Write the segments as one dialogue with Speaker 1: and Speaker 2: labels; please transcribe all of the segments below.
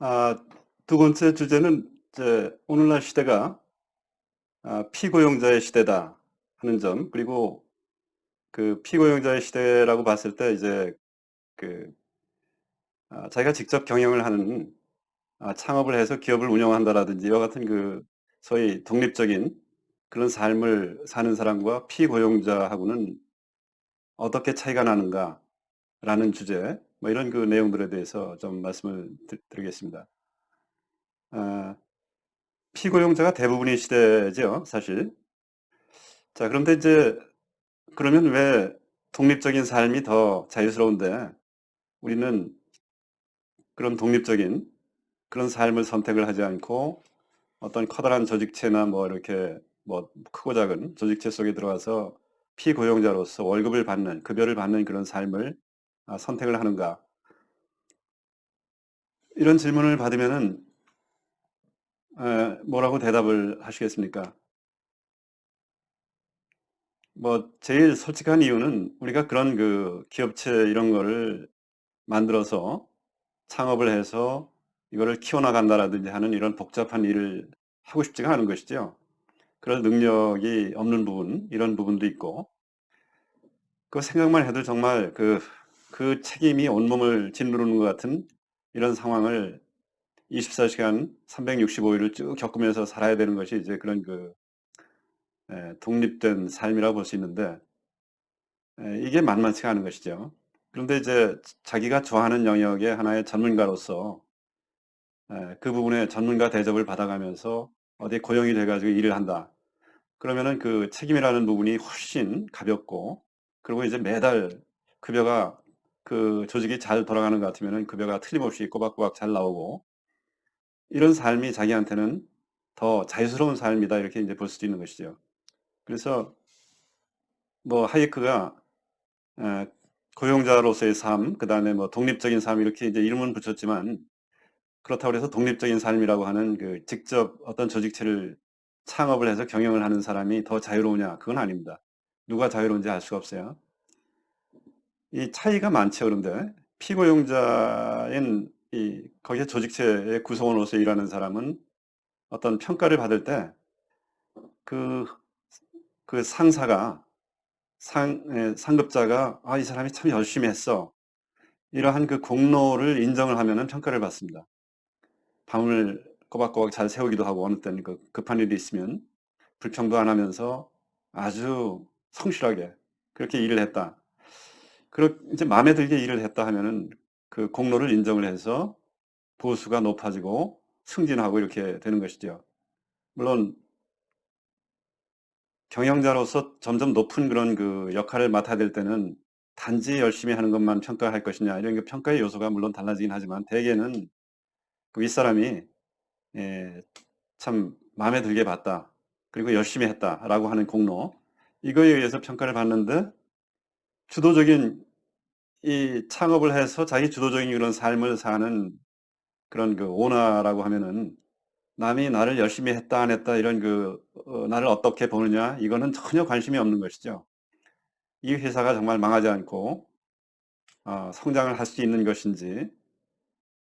Speaker 1: 아, 두 번째 주제는 이제 오늘날 시대가 아, 피고용자의 시대다 하는 점, 그리고 그 피고용자의 시대라고 봤을 때 이제 그 아, 자기가 직접 경영을 하는 아, 창업을 해서 기업을 운영한다라든지 이와 같은 그 소위 독립적인 그런 삶을 사는 사람과 피고용자하고는 어떻게 차이가 나는가라는 주제, 뭐 이런 그 내용들에 대해서 좀 말씀을 드- 드리겠습니다. 아, 피고용자가 대부분의 시대죠, 사실. 자, 그런데 이제 그러면 왜 독립적인 삶이 더 자유스러운데 우리는 그런 독립적인 그런 삶을 선택을 하지 않고 어떤 커다란 조직체나 뭐 이렇게 뭐 크고 작은 조직체 속에 들어가서 피고용자로서 월급을 받는, 급여를 받는 그런 삶을 아, 선택을 하는가? 이런 질문을 받으면은 에, 뭐라고 대답을 하시겠습니까? 뭐 제일 솔직한 이유는 우리가 그런 그 기업체 이런 거를 만들어서 창업을 해서 이거를 키워나간다라든지 하는 이런 복잡한 일을 하고 싶지가 않은 것이죠. 그럴 능력이 없는 부분, 이런 부분도 있고, 그 생각만 해도 정말 그, 그 책임이 온몸을 짓누르는 것 같은 이런 상황을 24시간 365일을 쭉 겪으면서 살아야 되는 것이 이제 그런 그 에, 독립된 삶이라고 볼 수 있는데 에, 이게 만만치가 않은 것이죠. 그런데 이제 자기가 좋아하는 영역의 하나의 전문가로서 에, 그 부분에 전문가 대접을 받아가면서 어디 고용이 돼가지고 일을 한다. 그러면은 그 책임이라는 부분이 훨씬 가볍고 그리고 이제 매달 급여가 그 조직이 잘 돌아가는 것 같으면은 급여가 틀림없이 꼬박꼬박 잘 나오고 이런 삶이 자기한테는 더 자유스러운 삶이다 이렇게 이제 볼 수도 있는 것이죠. 그래서 뭐 하이크가 에, 고용자로서의 삶, 그 다음에 뭐 독립적인 삶 이렇게 이제 이름은 붙였지만 그렇다고 해서 독립적인 삶이라고 하는 그 직접 어떤 조직체를 창업을 해서 경영을 하는 사람이 더 자유로우냐? 그건 아닙니다. 누가 자유로운지 알 수가 없어요. 이 차이가 많죠. 그런데 피고용자인 이 거기에 조직체의 구성원으로서 일하는 사람은 어떤 평가를 받을 때 그, 그 상사가 상, 예, 상급자가 아, 이 사람이 참 열심히 했어. 이러한 그 공로를 인정을 하면은 평가를 받습니다. 밤을 꼬박꼬박 잘 세우기도 하고 어느 때는 그 급한 일이 있으면 불평도 안 하면서 아주 성실하게 그렇게 일을 했다. 그렇 이제 마음에 들게 일을 했다 하면은 그 공로를 인정을 해서 보수가 높아지고 승진하고 이렇게 되는 것이죠. 물론 경영자로서 점점 높은 그런 그 역할을 맡아야 될 때는 단지 열심히 하는 것만 평가할 것이냐 이런 그 평가의 요소가 물론 달라지긴 하지만 대개는 그 윗사람이 예, 참 마음에 들게 봤다. 그리고 열심히 했다라고 하는 공로 이거에 의해서 평가를 받는데 주도적인 이 창업을 해서 자기 주도적인 그런 삶을 사는 그런 그 오너라고 하면은 남이 나를 열심히 했다 안 했다 이런 그 어, 나를 어떻게 보느냐 이거는 전혀 관심이 없는 것이죠. 이 회사가 정말 망하지 않고 어, 성장을 할 수 있는 것인지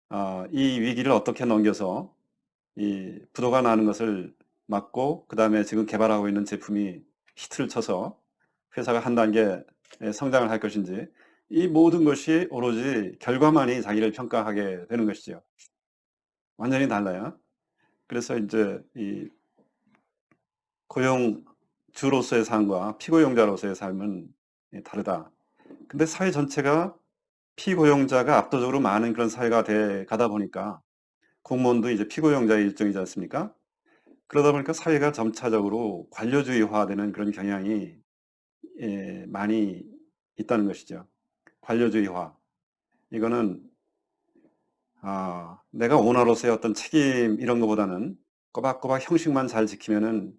Speaker 1: 어, 이 위기를 어떻게 넘겨서 이 부도가 나는 것을 막고 그 다음에 지금 개발하고 있는 제품이 히트를 쳐서 회사가 한 단계 성장을 할 것인지 이 모든 것이 오로지 결과만이 자기를 평가하게 되는 것이죠. 완전히 달라요. 그래서 이제 이 고용주로서의 삶과 피고용자로서의 삶은 다르다. 근데 사회 전체가 피고용자가 압도적으로 많은 그런 사회가 돼 가다 보니까 공무원도 이제 피고용자의 일종이지 않습니까? 그러다 보니까 사회가 점차적으로 관료주의화되는 그런 경향이 예, 많이 있다는 것이죠. 관료주의화. 이거는 아, 내가 오너로서의 어떤 책임 이런 것보다는 꼬박꼬박 형식만 잘 지키면은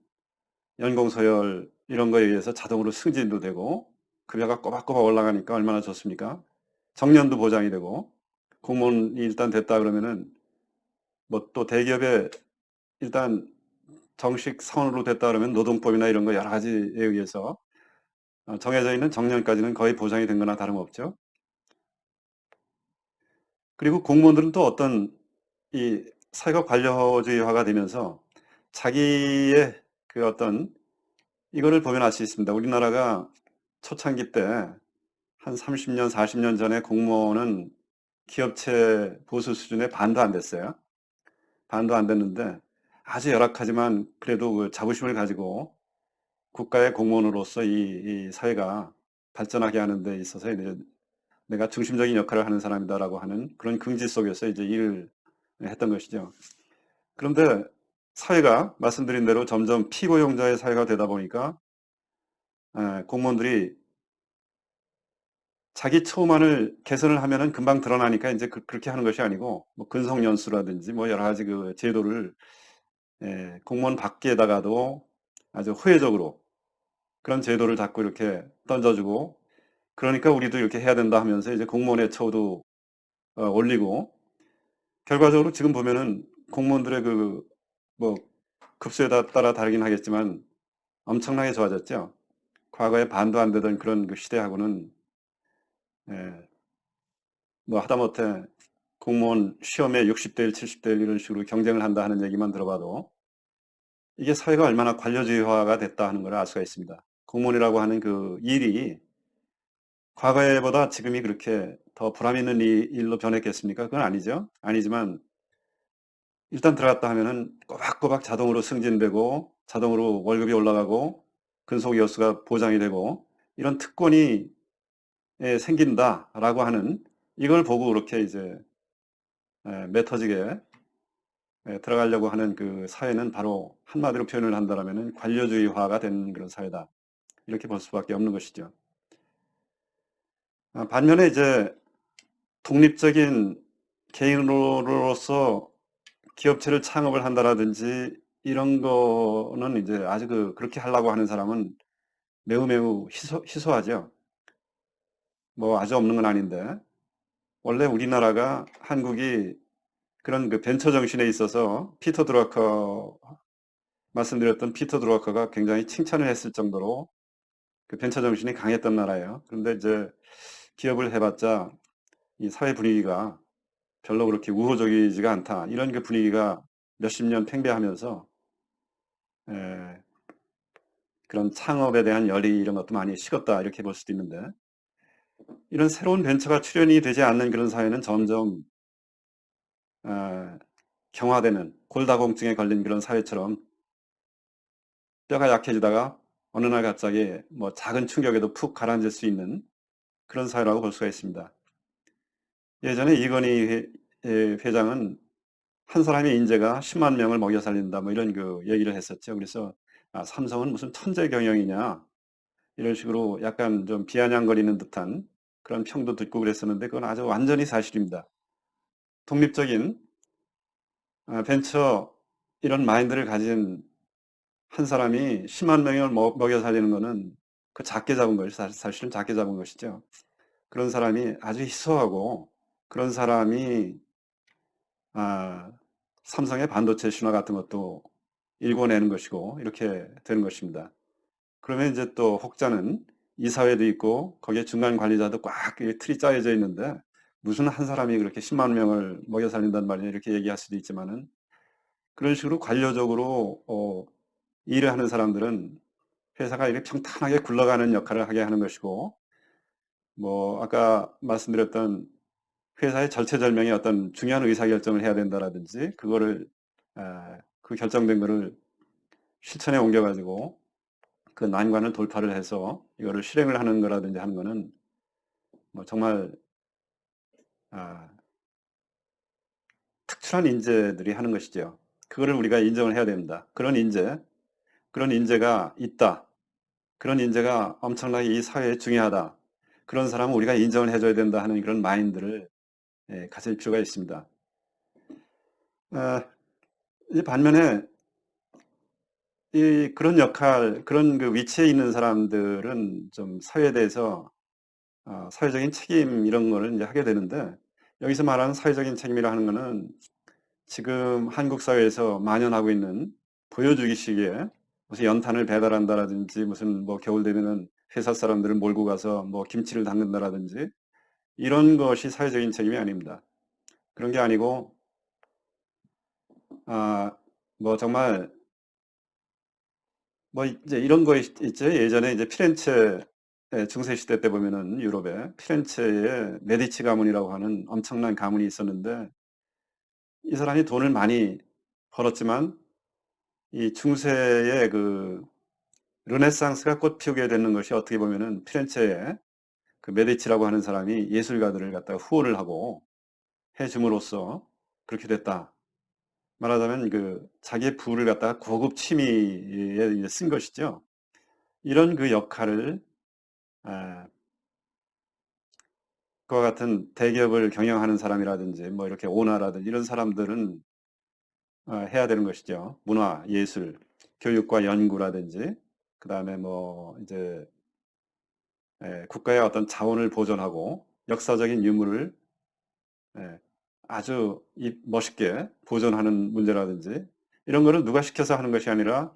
Speaker 1: 연공 서열 이런 거에 의해서 자동으로 승진도 되고 급여가 꼬박꼬박 올라가니까 얼마나 좋습니까? 정년도 보장이 되고 공무원이 일단 됐다 그러면은 뭐 또 대기업에 일단 정식 사원으로 됐다 그러면 노동법이나 이런 거 여러 가지에 의해서 어, 정해져 있는 정년까지는 거의 보장이 된 거나 다름없죠. 그리고 공무원들은 또 어떤 이 사회가 관료주의화가 되면서 자기의 그 어떤 이거를 보면 알 수 있습니다. 우리나라가 초창기 때 한 30년, 40년 전에 공무원은 기업체 보수 수준의 반도 안 됐어요. 반도 안 됐는데 아주 열악하지만 그래도 그 자부심을 가지고 국가의 공무원으로서 이, 이 사회가 발전하게 하는 데 있어서 이제 내가 중심적인 역할을 하는 사람이다라고 하는 그런 긍지 속에서 이제 일을 했던 것이죠. 그런데 사회가 말씀드린 대로 점점 피고용자의 사회가 되다 보니까 에, 공무원들이 자기 처우만을 개선을 하면은 금방 드러나니까 이제 그, 렇게 하는 것이 아니고 뭐 근속연수라든지 뭐 여러 가지 그 제도를 에, 공무원 밖에다가도 아주 호혜적으로 그런 제도를 자꾸 이렇게 던져주고 그러니까 우리도 이렇게 해야 된다 하면서 이제 공무원의 처우도 어, 올리고 결과적으로 지금 보면은 공무원들의 그 뭐 급수에 따라 다르긴 하겠지만 엄청나게 좋아졌죠. 과거에 반도 안 되던 그런 그 시대하고는 예, 뭐 하다못해 공무원 시험에 60대 1, 70대 1 이런 식으로 경쟁을 한다 하는 얘기만 들어봐도 이게 사회가 얼마나 관료주의화가 됐다 하는 걸 알 수가 있습니다. 공무원이라고 하는 그 일이 과거에보다 지금이 그렇게 더 보람 있는 일로 변했겠습니까? 그건 아니죠. 아니지만 일단 들어갔다 하면은 꼬박꼬박 자동으로 승진되고 자동으로 월급이 올라가고 근속 여수가 보장이 되고 이런 특권이 예, 생긴다라고 하는 이걸 보고 그렇게 이제 예, 메터지게 예, 들어가려고 하는 그 사회는 바로 한마디로 표현을 한다면은 관료주의화가 된 그런 사회다. 이렇게 볼 수밖에 없는 것이죠. 아, 반면에 이제 독립적인 개인으로서 기업체를 창업을 한다라든지 이런 거는 이제 아주 그 그렇게 하려고 하는 사람은 매우 매우 희소, 희소하죠. 뭐 아주 없는 건 아닌데 원래 우리나라가 한국이 그런 그 벤처 정신에 있어서 피터 드라커 말씀드렸던 피터 드라커가 굉장히 칭찬을 했을 정도로 그 벤처 정신이 강했던 나라예요. 그런데 이제 기업을 해봤자 이 사회 분위기가 별로 그렇게 우호적이지가 않다. 이런 그 분위기가 몇십 년 팽배하면서 에, 그런 창업에 대한 열이 이런 것도 많이 식었다 이렇게 볼 수도 있는데 이런 새로운 벤처가 출현이 되지 않는 그런 사회는 점점 어, 경화되는 골다공증에 걸린 그런 사회처럼 뼈가 약해지다가 어느 날 갑자기 뭐 작은 충격에도 푹 가라앉을 수 있는 그런 사회라고 볼 수가 있습니다. 예전에 이건희 회장은 한 사람의 인재가 10만 명을 먹여 살린다 뭐 이런 그 얘기를 했었죠. 그래서 아, 삼성은 무슨 천재 경영이냐 이런 식으로 약간 좀 비아냥거리는 듯한 그런 평도 듣고 그랬었는데 그건 아주 완전히 사실입니다. 독립적인 아, 벤처 이런 마인드를 가진 한 사람이 10만 명을 먹여 살리는 것은 그 작게 잡은 것이 사실은 작게 잡은 것이죠. 그런 사람이 아주 희소하고 그런 사람이 아, 삼성의 반도체 신화 같은 것도 읽어내는 것이고 이렇게 되는 것입니다. 그러면 이제 또 혹자는 이사회도 있고 거기에 중간 관리자도 꽉 틀이 짜여져 있는데 무슨 한 사람이 그렇게 10만 명을 먹여 살린단 말이냐 이렇게 얘기할 수도 있지만은 그런 식으로 관료적으로 어, 일을 하는 사람들은 회사가 이렇게 평탄하게 굴러가는 역할을 하게 하는 것이고 뭐 아까 말씀드렸던 회사의 절체절명의 어떤 중요한 의사결정을 해야 된다라든지 그거를 그 결정된 거를 실천에 옮겨가지고 그 난관을 돌파를 해서 이거를 실행을 하는 거라든지 하는 거는 뭐 정말 아, 특출한 인재들이 하는 것이죠. 그거를 우리가 인정을 해야 됩니다. 그런 인재, 그런 인재가 있다. 그런 인재가 엄청나게 이 사회에 중요하다. 그런 사람은 우리가 인정을 해줘야 된다 하는 그런 마인드를 예, 가질 필요가 있습니다. 아, 이 반면에 이 그런 역할, 그런 그 위치에 있는 사람들은 좀 사회에 대해서 어, 사회적인 책임 이런 거를 이제 하게 되는데 여기서 말하는 사회적인 책임이라 하는 거는 지금 한국 사회에서 만연하고 있는 보여주기식의 무슨 연탄을 배달한다라든지 무슨 뭐 겨울 되면은 회사 사람들을 몰고 가서 뭐 김치를 담근다라든지 이런 것이 사회적인 책임이 아닙니다. 그런 게 아니고 아, 뭐 정말 뭐 이제 이런 거 있, 있죠. 예전에 이제 피렌체 예, 중세 시대 때 보면은 유럽에 피렌체에 메디치 가문이라고 하는 엄청난 가문이 있었는데 이 사람이 돈을 많이 벌었지만 이 중세의 그 르네상스가 꽃 피우게 되는 것이 어떻게 보면은 피렌체에 그 메디치라고 하는 사람이 예술가들을 갖다가 후원을 하고 해줌으로써 그렇게 됐다. 말하자면 그 자기의 부를 갖다가 고급 취미에 쓴 것이죠. 이런 그 역할을 아, 그와 같은 대기업을 경영하는 사람이라든지 뭐 이렇게 오너라든지 이런 사람들은 어, 해야 되는 것이죠. 문화, 예술, 교육과 연구라든지 그 다음에 뭐 이제 예, 국가의 어떤 자원을 보존하고 역사적인 유물을 예, 아주 이- 멋있게 보존하는 문제라든지 이런 거는 누가 시켜서 하는 것이 아니라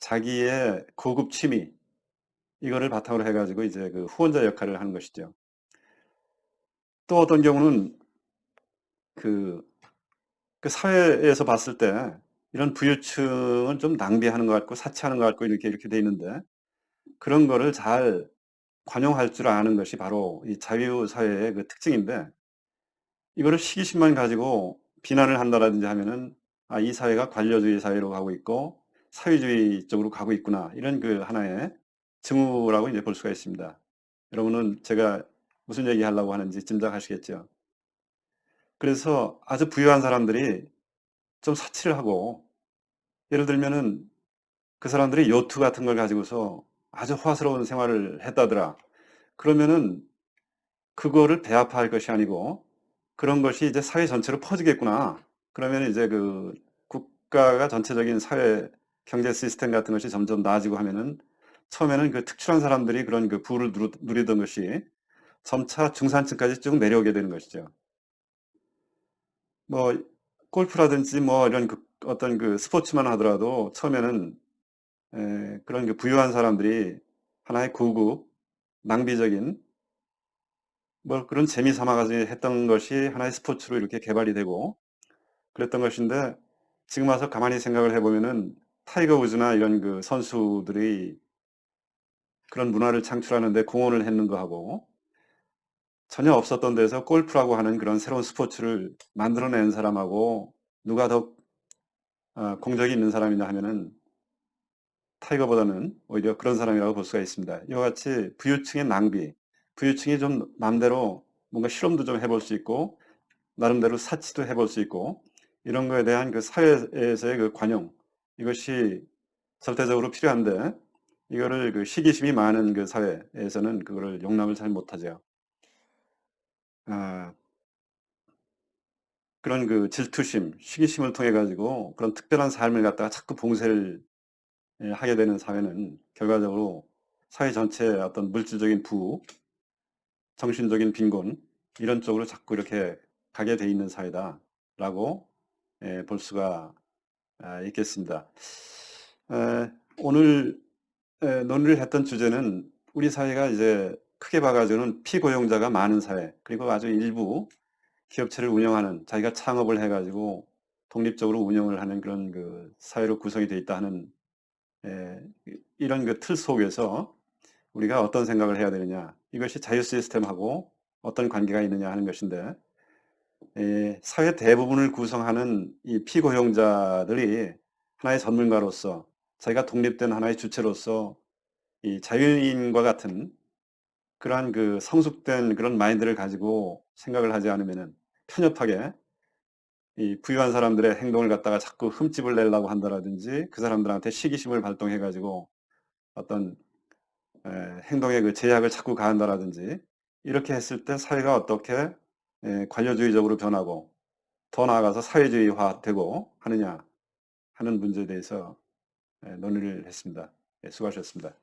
Speaker 1: 자기의 고급 취미 이거를 바탕으로 해가지고 이제 그 후원자 역할을 하는 것이죠. 또 어떤 경우는 그, 그 사회에서 봤을 때 이런 부유층은 좀 낭비하는 것 같고 사치하는 것 같고 이렇게 이렇게 돼 있는데 그런 거를 잘 관용할 줄 아는 것이 바로 이 자유사회의 그 특징인데 이거를 시기심만 가지고 비난을 한다라든지 하면은 아, 이 사회가 관료주의 사회로 가고 있고 사회주의 쪽으로 가고 있구나 이런 그 하나의 증후라고 이제 볼 수가 있습니다. 여러분은 제가 무슨 얘기 하려고 하는지 짐작하시겠죠. 그래서 아주 부유한 사람들이 좀 사치를 하고 예를 들면은 그 사람들이 요트 같은 걸 가지고서 아주 호화스러운 생활을 했다더라. 그러면은 그거를 배합할 것이 아니고 그런 것이 이제 사회 전체로 퍼지겠구나. 그러면 이제 그 국가가 전체적인 사회 경제 시스템 같은 것이 점점 나아지고 하면은 처음에는 그 특출한 사람들이 그런 그 부를 누리던 것이 점차 중산층까지 쭉 내려오게 되는 것이죠. 뭐 골프라든지 뭐 이런 그 어떤 그 스포츠만 하더라도 처음에는 에, 그런 그 부유한 사람들이 하나의 고급 낭비적인 뭐 그런 재미 삼아 가지고 했던 것이 하나의 스포츠로 이렇게 개발이 되고 그랬던 것인데 지금 와서 가만히 생각을 해보면은 타이거 우즈나 이런 그 선수들이 그런 문화를 창출하는데 공헌을 했는 거하고 전혀 없었던 데서 골프라고 하는 그런 새로운 스포츠를 만들어낸 사람하고 누가 더 어, 공적이 있는 사람이냐 하면은 타이거보다는 오히려 그런 사람이라고 볼 수가 있습니다. 이와 같이 부유층의 낭비, 부유층이 좀 마음대로 뭔가 실험도 좀 해볼 수 있고 나름대로 사치도 해볼 수 있고 이런 거에 대한 그 사회에서의 그 관용 이것이 절대적으로 필요한데 이거를 그 시기심이 많은 그 사회에서는 그거를 용납을 잘 못하죠. 아, 그런 그 질투심, 시기심을 통해 가지고 그런 특별한 삶을 갖다가 자꾸 봉쇄를 예, 하게 되는 사회는 결과적으로 사회 전체의 어떤 물질적인 부, 정신적인 빈곤 이런 쪽으로 자꾸 이렇게 가게 돼 있는 사회다라고 예, 볼 수가 아, 있겠습니다. 에, 오늘 에, 논의를 했던 주제는 우리 사회가 이제 크게 봐가지고는 피고용자가 많은 사회 그리고 아주 일부 기업체를 운영하는 자기가 창업을 해가지고 독립적으로 운영을 하는 그런 그 사회로 구성이 되어 있다 하는 에, 이런 그 틀 속에서 우리가 어떤 생각을 해야 되느냐 이것이 자유 시스템하고 어떤 관계가 있느냐 하는 것인데 에, 사회 대부분을 구성하는 이 피고용자들이 하나의 전문가로서 자기가 독립된 하나의 주체로서 이 자유인과 같은 그러한 그 성숙된 그런 마인드를 가지고 생각을 하지 않으면은 편협하게 이 부유한 사람들의 행동을 갖다가 자꾸 흠집을 내려고 한다라든지 그 사람들한테 시기심을 발동해 가지고 어떤 에, 행동의 그 제약을 자꾸 가한다라든지 이렇게 했을 때 사회가 어떻게 에, 관료주의적으로 변하고 더 나아가서 사회주의화 되고 하느냐 하는 문제에 대해서 에, 논의를 했습니다. 예, 수고하셨습니다.